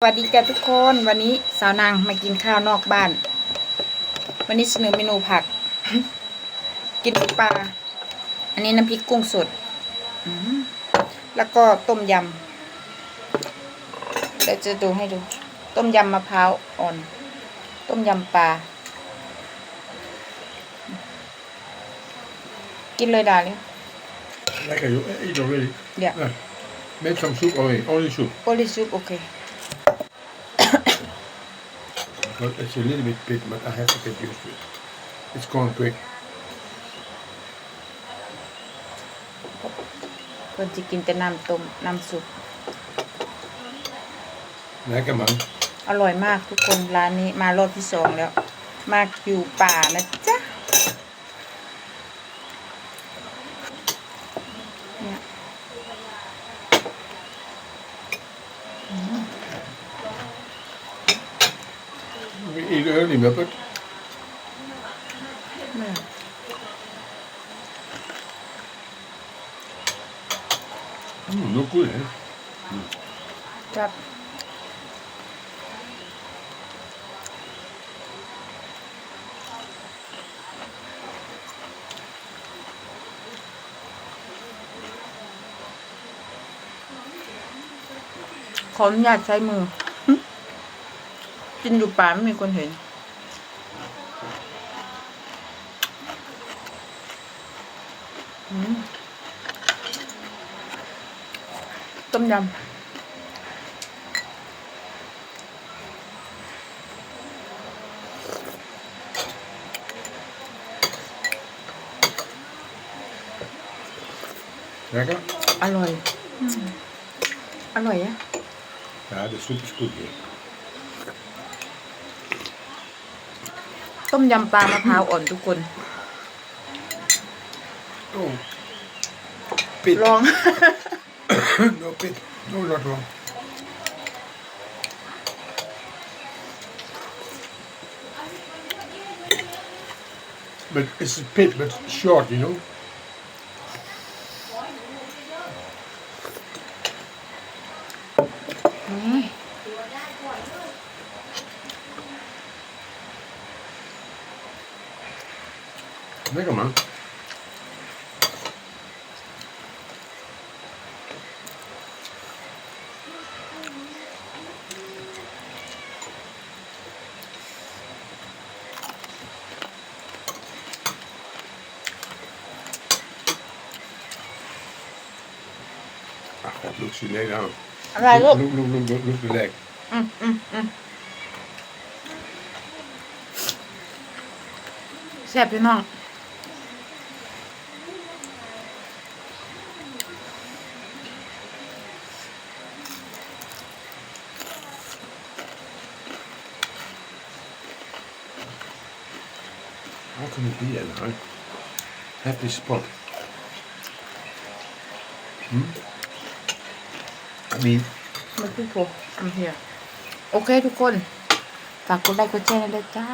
สวัสดีจ้าทุกคนวันนี้สาวนางมากินข้าวนอกบ้าน วันนี้เสนอเมนูผัก กินปลา อันนี้น้ำพริกกุ้งสดอืมแล้วก็ต้มยำเดี๋ยวจะดูให้ดู ต้มยำมะพร้าวอ่อน ต้มยำปลา กินเลยดาเลย Lekker joh, eat already. Ja. Yeah. Make some soup already, only soup. โอลิซุปโอเค But it's a little bit bit, but I have to get used to it. It's gone quick. คนจะกินแต่น้ำต้มน้ำซุป Lekker man. อร่อยมากทุกคนร้านนี้มารอบที่สองแล้ว มาอยู่ป่านะจ๊ะเนี่ย We eat early, Muppet. เนี่ย Mm, look good, hè? ครับขออนุญาตใช้มือ กินอยู่ป่าไม่มีคนเห็นอืมต้มยำ Lekker? อร่อยอืมอร่อยอะ Ja, de soep is goed ต้มยำปลามะพร้าวอ่อนทุกคน Oh. Pit. ลอง no pit. No, not wrong. But it's a pit, but short, you know. อืม Lekker man. Ah, that looks you lay down. อะไรลูก Look, look, look, look, look the leg. อืมอืมอืมแซ่บพี่น้อง How can it be and I have this spot? Hmm? I mean, มาพูดผมทำเพียโอเคทุกคน ฝากกดไลค์กดแชร์ด้วยจ้า